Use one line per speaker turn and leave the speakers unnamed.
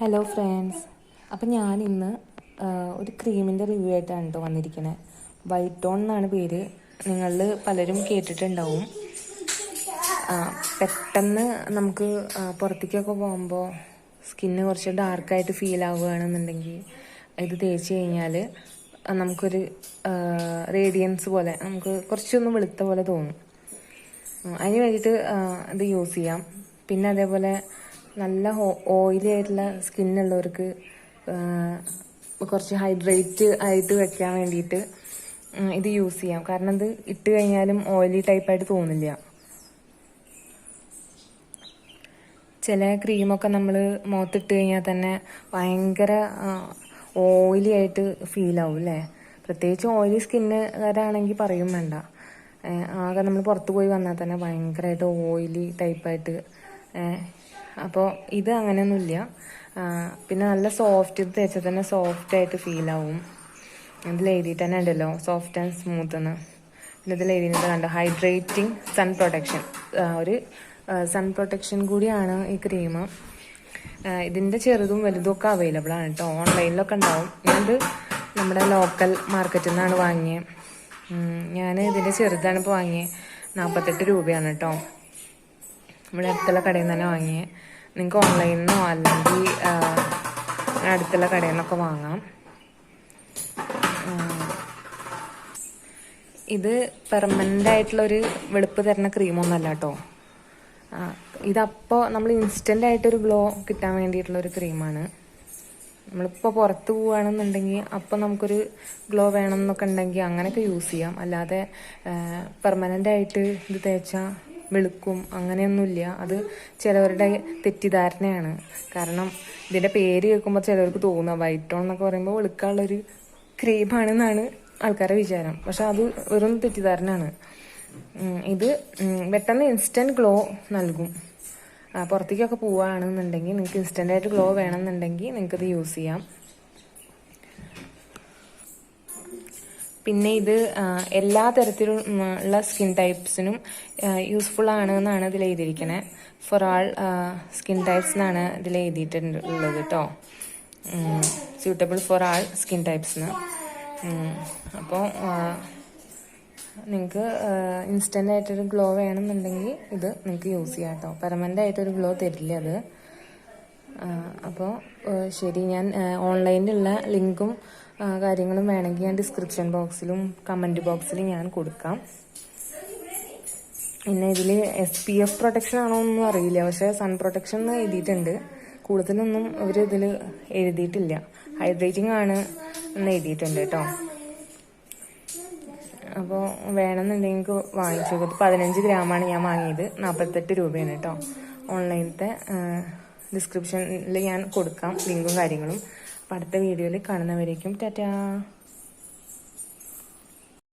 Hello friends അപ്പം ഞാൻ ഇന്ന് ഒരു ക്രീമിന്റെ റിവ്യൂ ആയിട്ടാണ് കേട്ടോ വന്നിരിക്കുന്നത് വൈറ്റ് ടോൺ എന്നാണ് പേര്. നിങ്ങൾ പലരും കേട്ടിട്ടുണ്ടാവും. പെട്ടെന്ന് നമുക്ക് പുറത്തേക്കൊക്കെ പോകുമ്പോൾ സ്കിന്ന് കുറച്ച് ഡാർക്കായിട്ട് ഫീൽ ആവുകയാണെന്നുണ്ടെങ്കിൽ ഇത് തേച്ച് കഴിഞ്ഞാൽ നമുക്കൊരു റേഡിയൻസ് പോലെ നമുക്ക് കുറച്ചൊന്ന് വെളുത്ത പോലെ തോന്നും. അതിന് വേണ്ടിയിട്ട് ഇത് യൂസ് ചെയ്യാം. പിന്നെ അതേപോലെ നല്ല ഓയിലി ആയിട്ടുള്ള സ്കിന്നുള്ളവർക്ക് കുറച്ച് ഹൈഡ്രേറ്റ് ആയിട്ട് വെക്കാൻ വേണ്ടിയിട്ട് ഇത് യൂസ് ചെയ്യാം. കാരണം ഇത് ഇട്ട് കഴിഞ്ഞാലും ഓയിലി ടൈപ്പായിട്ട് തോന്നില്ല. ചില ക്രീമൊക്കെ നമ്മൾ മുഖത്തിട്ട് കഴിഞ്ഞാൽ തന്നെ ഭയങ്കര ഓയിലി ആയിട്ട് ഫീൽ ആവും അല്ലേ പ്രത്യേകിച്ച് ഓയിലി സ്കിന്നുകാരാണെങ്കിൽ പറയും വേണ്ട. ആകെ നമ്മൾ പുറത്ത് പോയി വന്നാൽ തന്നെ ഭയങ്കരമായിട്ട് ഓയിലി ടൈപ്പായിട്ട് അപ്പോൾ ഇത് അങ്ങനെയൊന്നുമില്ല. പിന്നെ നല്ല സോഫ്റ്റ് ഇത് തേച്ചാൽ തന്നെ സോഫ്റ്റ് ആയിട്ട് ഫീൽ ആവും. ഇതിൽ എഴുതിയിട്ട് തന്നെ ഉണ്ടല്ലോ സോഫ്റ്റ് ആൻഡ് സ്മൂത്ത് എന്ന്. പിന്നെ ഇതിൽ എഴുതിയിട്ട് കണ്ടോ ഹൈഡ്രേറ്റിംഗ് സൺ പ്രൊട്ടക്ഷൻ ഒരു സൺ പ്രൊട്ടക്ഷൻ കൂടിയാണ് ഈ ക്രീം ഇതിന്റെ ചെറുതും വലുതും ഒക്കെ അവൈലബിൾ ആണ് കേട്ടോ. ഓൺലൈനിലൊക്കെ ഉണ്ടാവും. ഞാനിത് നമ്മുടെ ലോക്കൽ മാർക്കറ്റിൽ നിന്നാണ് വാങ്ങിയത് ഞാൻ ഇതിന്റെ ചെറുതാണ് ഇപ്പോൾ വാങ്ങിയത് നാൽപ്പത്തെട്ട് രൂപയാണ് കേട്ടോ. നമ്മുടെ അടുത്തുള്ള കടയിൽ നിന്ന് തന്നെ വാങ്ങിയത് നിങ്ങൾക്ക് ഓൺലൈനിൽ നിന്നോ അല്ലെങ്കിൽ അടുത്തുള്ള കടയിൽ നിന്നൊക്കെ വാങ്ങാം. ഇത് പെർമനന്റ് ആയിട്ടുള്ളൊരു വെളുപ്പ് തരുന്ന ക്രീമൊന്നുമല്ല കേട്ടോ ഇതപ്പോൾ നമ്മൾ ഇൻസ്റ്റന്റ് ആയിട്ടൊരു ഗ്ലോ കിട്ടാൻ വേണ്ടിയിട്ടുള്ളൊരു ക്രീമാണ്. നമ്മളിപ്പോൾ പുറത്ത് പോവുകയാണെന്നുണ്ടെങ്കിൽ അപ്പോൾ നമുക്കൊരു ഗ്ലോ വേണം എന്നൊക്കെ ഉണ്ടെങ്കിൽ അങ്ങനെയൊക്കെ യൂസ് ചെയ്യാം. അല്ലാതെ പെർമനന്റ് ആയിട്ട് ഇത് തേച്ചാൽ വെളുക്കും അങ്ങനെയൊന്നുമില്ല. അത് ചിലവരുടെ തെറ്റിദ്ധാരണയാണ്. കാരണം ഇതിന്റെ പേര് കേൾക്കുമ്പോൾ ചിലവർക്ക് തോന്നുക വൈറ്റ് ടോൺ എന്നൊക്കെ പറയുമ്പോൾ വെളുക്കാനുള്ളൊരു ക്രീമാണെന്നാണ് ആൾക്കാരുടെ വിചാരം. പക്ഷെ അത് വെറും തെറ്റിദ്ധാരണയാണ്. ഇത് പെട്ടെന്ന് ഇൻസ്റ്റന്റ് ഗ്ലോ നൽകും. പുറത്തേക്കൊക്കെ പോവുകയാണെന്നുണ്ടെങ്കിൽ നിങ്ങൾക്ക് ഇൻസ്റ്റന്റായിട്ട് ഗ്ലോ വേണമെന്നുണ്ടെങ്കിൽ നിങ്ങൾക്ക് ഇത് യൂസ് ചെയ്യാം. പിന്നെ ഇത് എല്ലാ തരത്തിലുള്ള സ്കിൻ ടൈപ്സിനും യൂസ്ഫുൾ ആണ് എന്നാണ് ഇതിൽ എഴുതിയിരിക്കുന്നത് ഫോർ ആൾ സ്കിൻ ടൈപ്സ് എന്നാണ് ഇതിൽ എഴുതിയിട്ടുള്ളത് കേട്ടോ suitable for all skin types ടൈപ്സിന് അപ്പോൾ നിങ്ങൾക്ക് ഇൻസ്റ്റന്റ് ആയിട്ടൊരു ഗ്ലോ വേണമെന്നുണ്ടെങ്കിൽ ഇത് നിങ്ങൾക്ക് യൂസ് ചെയ്യാം കേട്ടോ പെർമനന്റ് ആയിട്ടൊരു ഗ്ലോ തരില്ല അത്. അപ്പോൾ ശരി ഞാൻ ഓൺലൈനിലുള്ള ലിങ്കും കാര്യങ്ങളും വേണമെങ്കിൽ ഞാൻ ഡിസ്ക്രിപ്ഷൻ ബോക്സിലും കമന്റ് ബോക്സിലും ഞാൻ കൊടുക്കാം. പിന്നെ ഇതിൽ എസ് പി എഫ് പ്രൊട്ടക്ഷൻ ആണോ ഒന്നും അറിയില്ല. പക്ഷേ സൺ പ്രൊട്ടക്ഷൻ എന്ന് എഴുതിയിട്ടുണ്ട്. കൂടുതലൊന്നും അവർ ഇതിൽ എഴുതിയിട്ടില്ല. ഹൈഡ്രേറ്റിംഗ് ആണ് എന്ന് എഴുതിയിട്ടുണ്ട് കേട്ടോ. അപ്പോൾ വേണമെന്നുണ്ടെങ്കിൽ വാങ്ങിച്ചു നോക്കും പതിനഞ്ച് ഗ്രാമാണ് ഞാൻ വാങ്ങിയത്. നാൽപ്പത്തെട്ട് രൂപയാണ് കേട്ടോ. ഓൺലൈനത്തെ ഡിസ്ക്രിപ്ഷനിൽ ഞാൻ കൊടുക്കാം. ലിങ്കും കാര്യങ്ങളും. അടുത്ത വീഡിയോയിൽ കാണുന്നവരേക്കും ടാറ്റാ